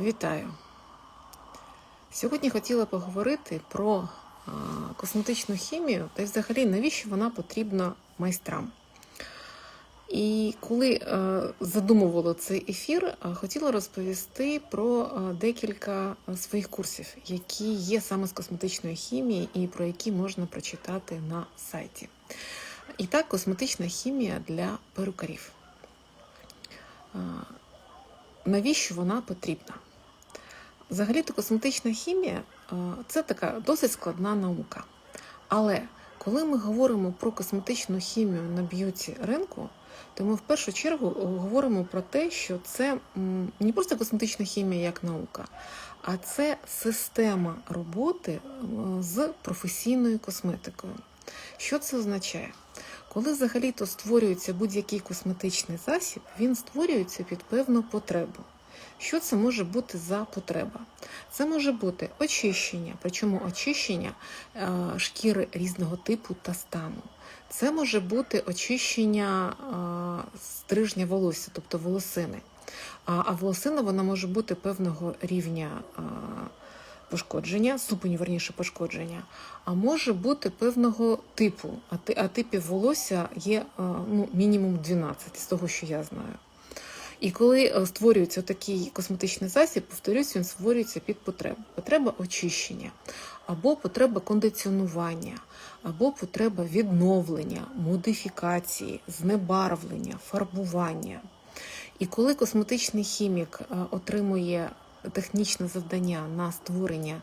Вітаю! Сьогодні хотіла поговорити про косметичну хімію та взагалі навіщо вона потрібна майстрам. І коли е, задумувала цей ефір, е, хотіла розповісти про е, декілька своїх курсів, які є саме з косметичної хімії і про які можна прочитати на сайті. І так, косметична хімія для перукарів. Е, Навіщо вона потрібна? Взагалі-то косметична хімія е, це така досить складна наука. Але коли ми говоримо про косметичну хімію на б'юті ринку, то ми в першу чергу говоримо про те, що це не просто косметична хімія як наука, а це система роботи е, з професійною косметикою. Що це означає? Коли взагалі-то створюється будь-який косметичний засіб, він створюється під певну потребу. Що це може бути за потреба? Це може бути очищення, причому очищення е, шкіри різного типу та стану. Це може бути очищення е, стрижня волосся, тобто волосини. А, волосина вона може бути певного рівня е, пошкодження, ступеню верніше пошкодження, а може бути певного типу. А, а типів волосся є е, ну, мінімум 12, з того, що я знаю. І коли е, створюється такий косметичний засіб, повторюсь, він створюється під потребу. Потреба очищення, або потреба кондиціонування, або потреба відновлення, модифікації, знебарвлення, фарбування. І коли косметичний хімік е, отримує технічне завдання на створення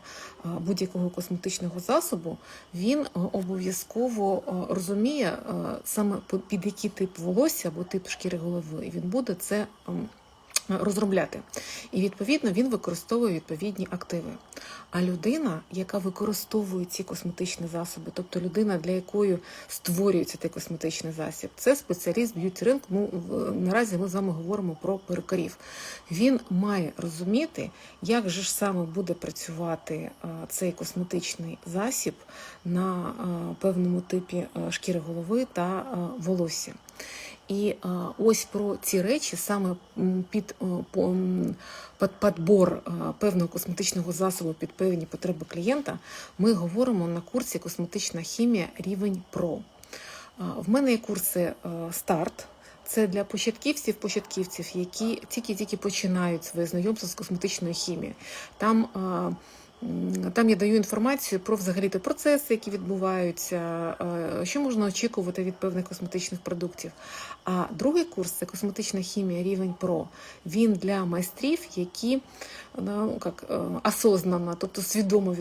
е, будь-якого косметичного засобу, він е, обов'язково е, розуміє саме під який тип волосся або тип шкіри голови. Він буде це ем, розробляти. І відповідно він використовує відповідні активи. А людина, яка використовує ці косметичні засоби, тобто людина, для якої створюється цей косметичний засіб, це спеціаліст б'юті ринку. Ну наразі ми з вами говоримо про перукарів. Він має розуміти, як же ж саме буде працювати е, цей косметичний засіб на е, певному типі е, шкіри голови та е, волосся. І е, ось про ці речі саме під, е, по- під підбор е, певного косметичного засобу під певні потреби клієнта ми говоримо на курсі Косметична хімія рівень ПРО. В мене є курси старт. Це для початківців, початківців, які тільки-тільки починають своє знайомство з косметичною хімією. Там, там я даю інформацію про взагалі процеси, які відбуваються, е, що можна очікувати від певних косметичних продуктів. А другий курс це косметична хімія рівень ПРО. Він для майстрів, які ну, як, е, осознанно, тобто свідомо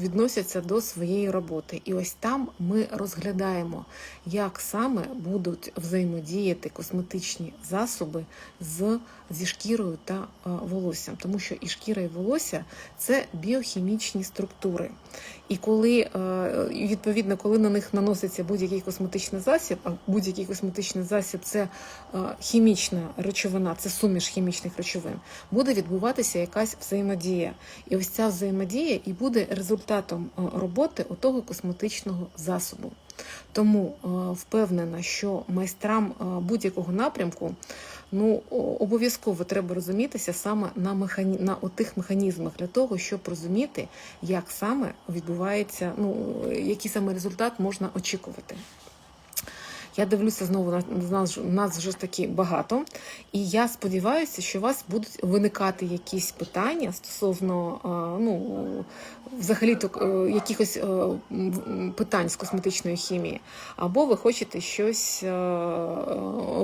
відносяться до своєї роботи. І ось там ми розглядаємо, як саме будуть взаємодіяти косметичні засоби з, зі шкірою та е, волоссям, тому що і шкіра, і волосся це біохімічні структури. І коли е, відповідно, коли на них наноситься будь-який косметичний засіб, а будь-який косметичний засіб це е, хімічна речовина, це суміш хімічних речовин, буде відбуватися якась взаємодія. І ось ця взаємодія і буде результатом е, роботи отого косметичного засобу. Тому впевнена, що майстрам будь-якого напрямку ну обов'язково треба розумітися саме на механі... на отих механізмах для того, щоб розуміти, як саме відбувається, ну який саме результат можна очікувати. Я дивлюся знову на нас, нас вже таки багато, і я сподіваюся, що у вас будуть виникати якісь питання стосовно е, ну, взагалі е, якихось е, питань з косметичної хімії, або ви хочете щось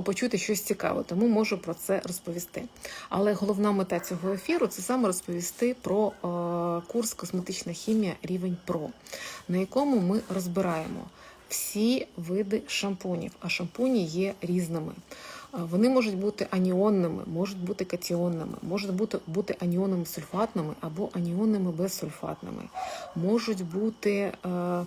почути щось цікаве, тому можу про це розповісти. Але головна мета цього ефіру це саме розповісти про курс косметична хімія. Рівень ПРО, на якому ми розбираємо всі види шампунів, а шампуні є різними. Вони можуть бути аніонними, можуть бути катіонними, можуть бути, бути аніонними сульфатними або аніонними безсульфатними, можуть бути. Е, е,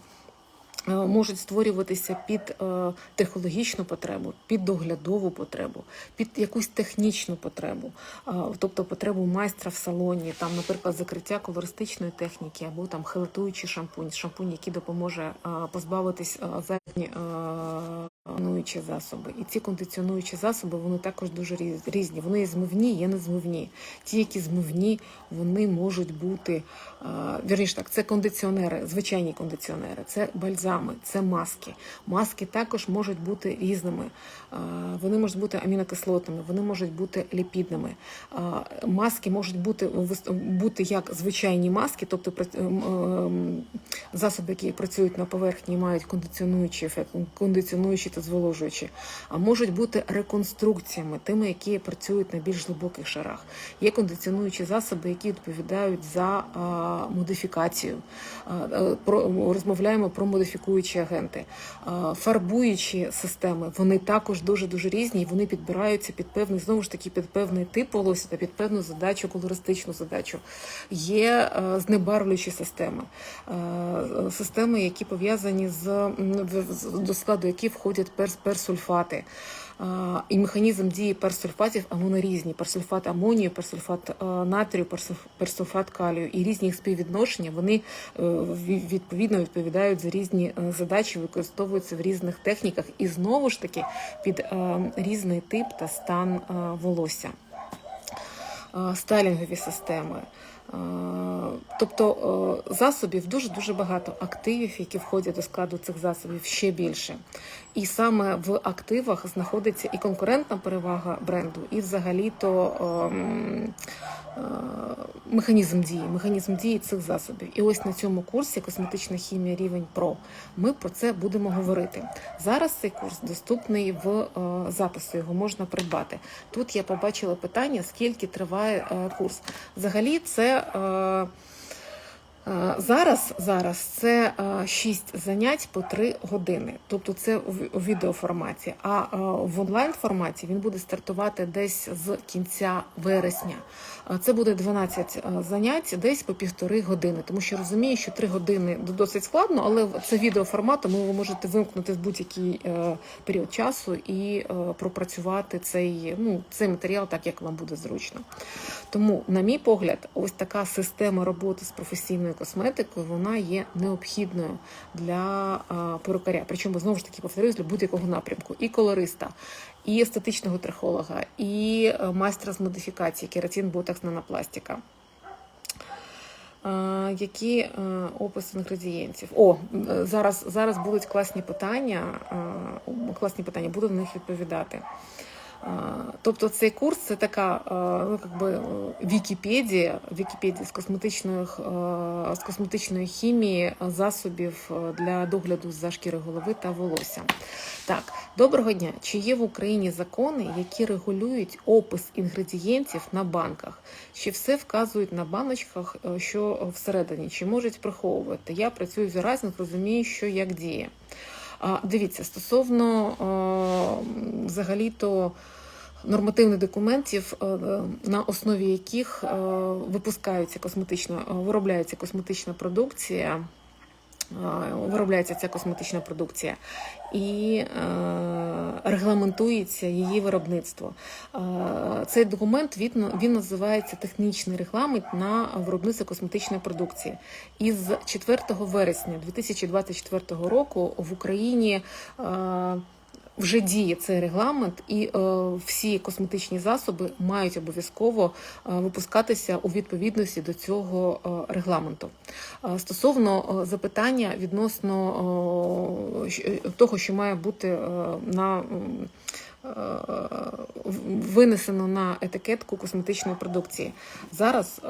Можуть створюватися під е, технологічну потребу, під доглядову потребу, під якусь технічну потребу, е, тобто потребу майстра в салоні, там, наприклад, закриття колористичної техніки або там хелатуючий шампунь, шампунь, який допоможе е, позбавитись е, задні, е, кондиціонуючі засоби. І ці кондиціонуючі засоби вони також дуже різні. Вони є змивні, є незмивні. Ті, які змивні, вони можуть бути вірніше так, це кондиціонери, звичайні кондиціонери, це бальзами, це маски. Маски також можуть бути різними. Вони можуть бути амінокислотними, вони можуть бути ліпідними. Маски можуть бути, бути як звичайні маски, тобто ем, ем, засоби, які працюють на поверхні, мають кондиціонуючий ефект, кондиціонуючі та зволожуючі, а можуть бути реконструкціями, тими, які працюють на більш глибоких шарах. Є кондиціонуючі засоби, які відповідають за а, модифікацію. А, е, про розмовляємо про модифікуючі агенти, А, фарбуючі системи. Вони також дуже дуже різні. і Вони підбираються під певний знову ж таки під певний тип волосся та під певну задачу, колористичну задачу. Є е, знебарвлюючі системи, Е, системи, які пов'язані з до складу яких входять перс, персульфати. І механізм дії персульфатів, а вони різні: персульфат амонію, персульфат е, натрію, персульф- персульфат калію. І різні їх співвідношення вони е, відповідно відповідають за різні е, задачі, використовуються в різних техніках, і знову ж таки під різний тип та стан волосся. Стайлінгові системи. Е, Тобто е, засобів дуже дуже багато активів, які входять до складу цих засобів, ще більше. І саме в активах знаходиться і конкурентна перевага бренду, і взагалі-то ем, механізм дії, механізм дії цих засобів. І ось на цьому курсі косметична хімія рівень ПРО ми про це будемо говорити. Зараз цей курс доступний в е, запису, його можна придбати. Тут я побачила питання, скільки триває е, курс. Взагалі, це. Зараз, зараз це 6 занять по 3 години, тобто це у відеоформаті. А в онлайн форматі він буде стартувати десь з кінця вересня. Це буде 12 е, занять, десь по півтори години. Тому що розумію, що 3 години досить складно, але це відеоформат, тому ви можете вимкнути в будь-який е, період часу і е, пропрацювати цей, ну, цей матеріал так, як вам буде зручно. Тому, на мій погляд, ось така система роботи з професійною косметикою вона є необхідною для перукаря. Причому знову ж таки повторюсь, для будь-якого напрямку і колориста, і естетичного трихолога, і е, майстра з модифікації, кератин, ботокс, нанопластика. Які е, описи інгредієнтів? О, е, зараз, зараз будуть класні питання. Класні питання, буду на них відповідати. Тобто цей курс це така ну, как би, е, Вікіпедія, Вікіпедія з косметичної, е, з косметичної хімії засобів е, для догляду за шкіри голови та волосся. Так, доброго дня. Чи є в Україні закони, які регулюють опис інгредієнтів на банках? Чи все вказують на баночках, що всередині, чи можуть приховувати? Я працюю з Еразінг, розумію, що як діє. Дивіться, стосовно е, взагалі-то нормативних документів, е, на основі яких е, випускаються косметична, виробляється косметична продукція. Е, Виробляється ця косметична продукція і е, регламентується її виробництво. Е, цей документ він, він називається технічний регламент на виробництво косметичної продукції. І з 4 вересня 2024 року в Україні. Вже діє цей регламент, і е, всі косметичні засоби мають обов'язково е, випускатися у відповідності до цього е, регламенту. Стосовно запитання відносно того, що має бути на винесено на етикетку косметичної продукції. Зараз е,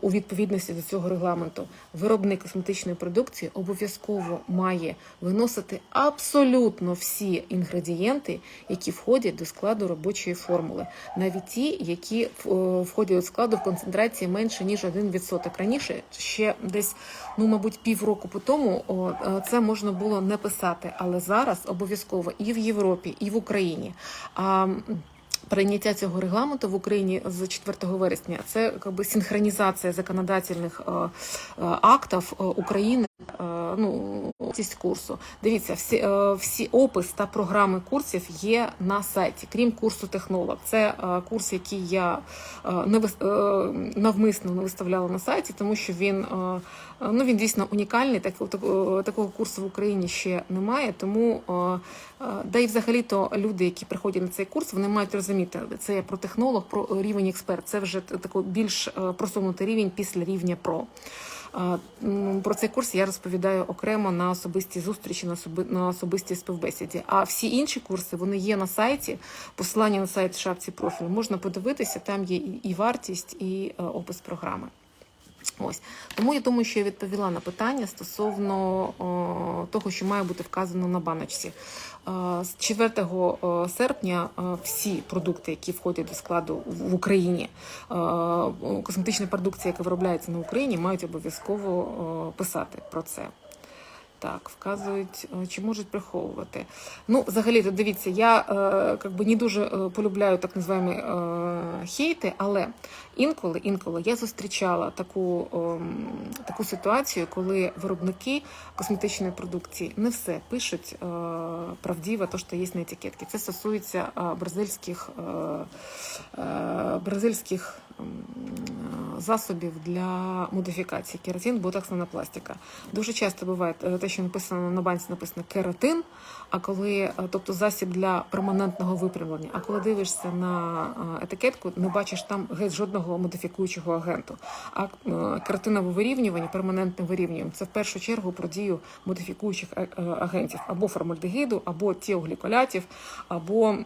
у відповідності до цього регламенту виробник косметичної продукції обов'язково має виносити абсолютно всі інгредієнти, які входять до складу робочої формули, навіть ті, які е, входять до складу в концентрації менше ніж 1%. Раніше ще десь, ну мабуть, півроку по тому е, це можна було не писати, але зараз обов'язково і в Європі, і в Україні. А Прийняття цього регламенту в Україні з 4 вересня це якби синхронізація законодательних е, е, актів е, України ну, вартість курсу. Дивіться, всі, е, всі опис та програми курсів є на сайті, крім курсу технолог. Це е, курс, який я е, не вис- е, навмисно не виставляла на сайті, тому що він, е, е, ну, він дійсно унікальний. Так, такого, курсу в Україні ще немає. Тому е, е, да і взагалі то люди, які приходять на цей курс, вони мають розуміти, це про технолог, про рівень експерт. Це вже такий більш е, просунутий рівень після рівня про. Про цей курс я розповідаю окремо на особистій зустрічі, на особи на особистій співбесіді. А всі інші курси вони є на сайті. Посилання на сайт в шапці профілю можна подивитися. Там є і, і вартість, і е, опис програми. Ось тому я думаю, що я відповіла на питання стосовно о, того, що має бути вказано на баночці. Е, З 4 е, серпня е, всі продукти, які входять до складу в Україні, е, косметична продукція, яка виробляється на Україні, мають обов'язково писати про це. Так, вказують, чи можуть приховувати. Ну, взагалі, то дивіться, я е, би не дуже полюбляю так називаємо е, хейти, але інколи, інколи я зустрічала таку, ем, таку ситуацію, коли виробники косметичної продукції не все пишуть е, правдиво, то, що є на етикетці. Це стосується е, бразильських, е, е, бразильських е, засобів для модифікації кератин, ботокс, нанопластика. Дуже часто буває те, що написано на банці, написано кератин, а коли, е, тобто засіб для перманентного випрямлення. А коли дивишся на е, етикетку, не бачиш там геть жодного модифікуючого агенту. А е, кератинове вирівнювання, перманентне вирівнювання це в першу чергу про дію модифікуючих агентів або формальдегіду, або тіогліколятів, або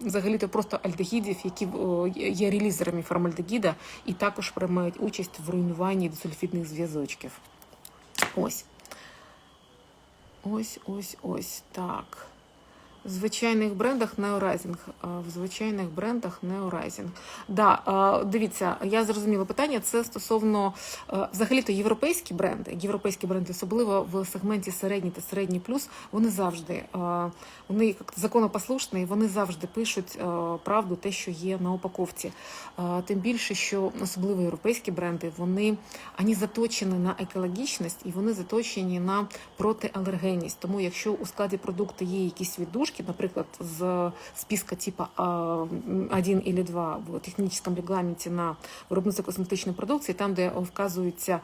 взагалі-то просто альдегідів, які є релізерами формальдегіда і також приймають участь в руйнуванні дисульфідних зв'язочків. Ось. Ось, ось, ось. Так. В звичайних брендах. А, В звичайних брендах Neorising. Да, дивіться, я зрозуміла питання. Це стосовно взагалі-то європейські бренди, європейські бренди, особливо в сегменті середній та середній плюс, вони завжди вони законопослушні, вони завжди пишуть правду, те, що є на упаковці. Тим більше, що особливо європейські бренди, вони ані заточені на екологічність і вони заточені на протиалергенність. Тому, якщо у складі продукту є якісь віддушки, наприклад, з списка типа 1 или 2 в технічному регламенті на виробництво косметичної продукції, там, де вказуються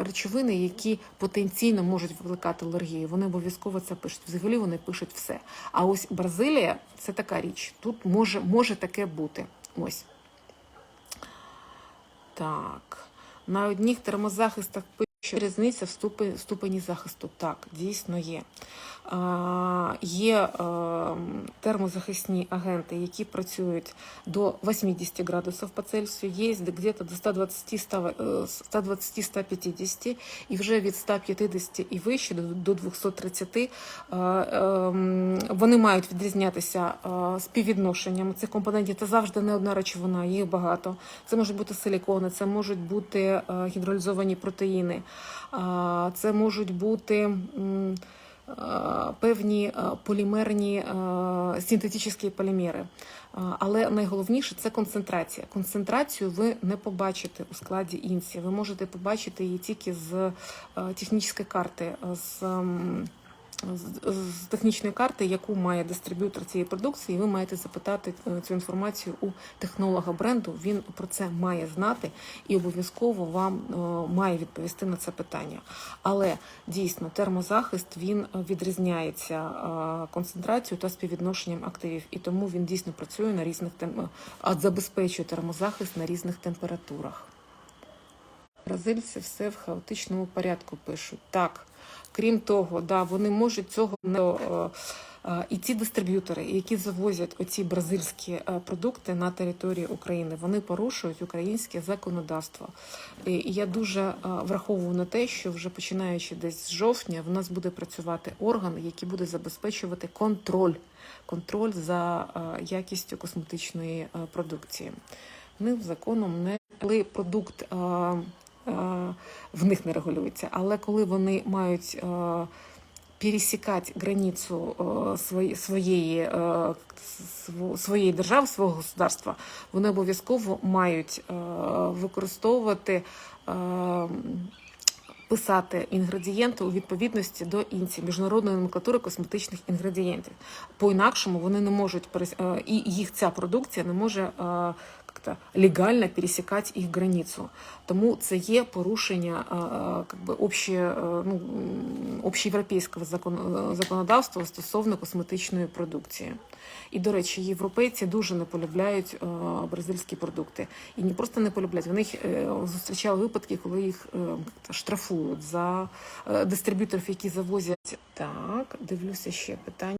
речовини, які потенційно можуть викликати алергію, вони обов'язково це пишуть. Взагалі вони пишуть все. А ось Бразилія це така річ. Тут може, може таке бути. Ось. Так. На одних термозахистах пише різниця в ступені, захисту. Так, дійсно є. А, є е, термозахисні агенти, які працюють до 80 градусів по Цельсію, є где-то до 120-150 і вже від 150 і вище до, до 230 е, е, вони мають відрізнятися е, співвідношенням цих компонентів. Це завжди не одна речовина, їх багато. Це можуть бути силікони, це можуть бути е, гідролізовані протеїни, а, це можуть бути. Певні полімерні синтетичні полімери. Але найголовніше це концентрація. Концентрацію ви не побачите у складі інсі. Ви можете побачити її тільки з технічної карти, з з- технічної карти, яку має дистриб'ютор цієї продукції, ви маєте запитати е, цю інформацію у технолога бренду. Він про це має знати і обов'язково вам е, має відповісти на це питання. Але дійсно термозахист він е, відрізняється концентрацією та співвідношенням активів, і тому він дійсно працює на різних тем... а забезпечує термозахист на різних температурах. Бразильці все в хаотичному порядку пишуть. Так, крім того, да, вони можуть цього не е, е, і ці дистриб'ютори, які завозять оці бразильські е, продукти на територію України, вони порушують українське законодавство. І я дуже враховую на те, що вже починаючи десь з жовтня, в нас буде працювати орган, який буде забезпечувати контроль, контроль за якістю косметичної продукції. Вони законом не коли продукт в них не регулюється, але коли вони мають е, пересікати границю е, своєї, е, своєї держави, свого государства, вони обов'язково мають е, використовувати. е, писати інгредієнти у відповідності до ІНЦІ, міжнародної номенклатури косметичних інгредієнтів. По-інакшому вони не можуть е, і їх ця продукція не може е, как-то легально пересікати їх границю. Тому це є порушення е, е, би, обще, е, ну, общеєвропейського закон- е, законодавства стосовно косметичної продукції. І, до речі, європейці дуже не полюбляють е, бразильські продукти. І не просто не полюбляють, вони е, зустрічали випадки, коли їх е, штрафують за е, дистриб'юторів, які завозять. Так, дивлюся ще питання.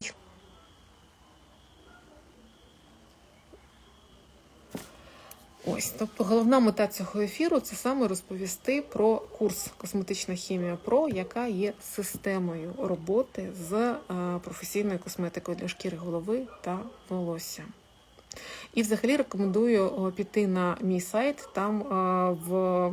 Ось, тобто головна мета цього ефіру це саме розповісти про курс Косметична хімія ПРО, яка є системою роботи з е, професійною косметикою для шкіри голови та волосся. І взагалі рекомендую піти на мій сайт. Там е, в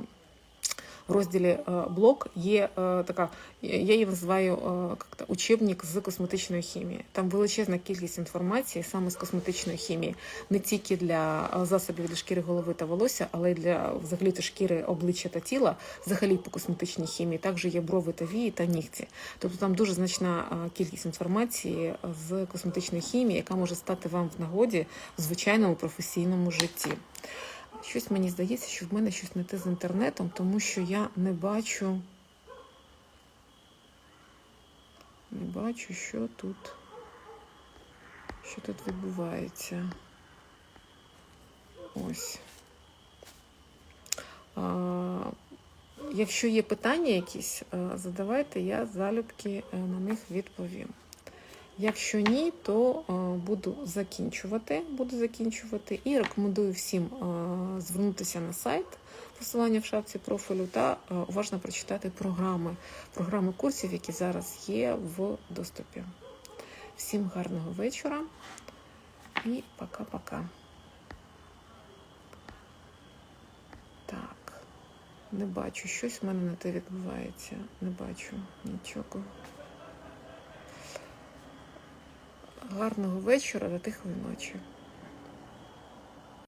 розділі е, блог є е, така, я її називаю е, як-то учебник з косметичної хімії. Там величезна кількість інформації саме з косметичної хімії, не тільки для засобів для шкіри голови та волосся, але й для взагалі шкіри обличчя та тіла, взагалі по косметичній хімії. Також є брови та вії та нігті. Тобто там дуже значна кількість інформації з косметичної хімії, яка може стати вам в нагоді в звичайному професійному житті. Щось мені здається, що в мене щось не те з інтернетом, тому що я не бачу. Не бачу, що тут. Що тут відбувається. Ось. А, якщо є питання якісь, е, задавайте, я залюбки е, на них відповім. Якщо ні, то е, буду закінчувати. Буду закінчувати і рекомендую всім е, звернутися на сайт, посилання в шапці профілю, та е, уважно прочитати програми, програми курсів, які зараз є в доступі. Всім гарного вечора і пока-пока. Так, не бачу, щось в мене на те відбувається. Не бачу нічого. Гарного вечора та тихої ночі.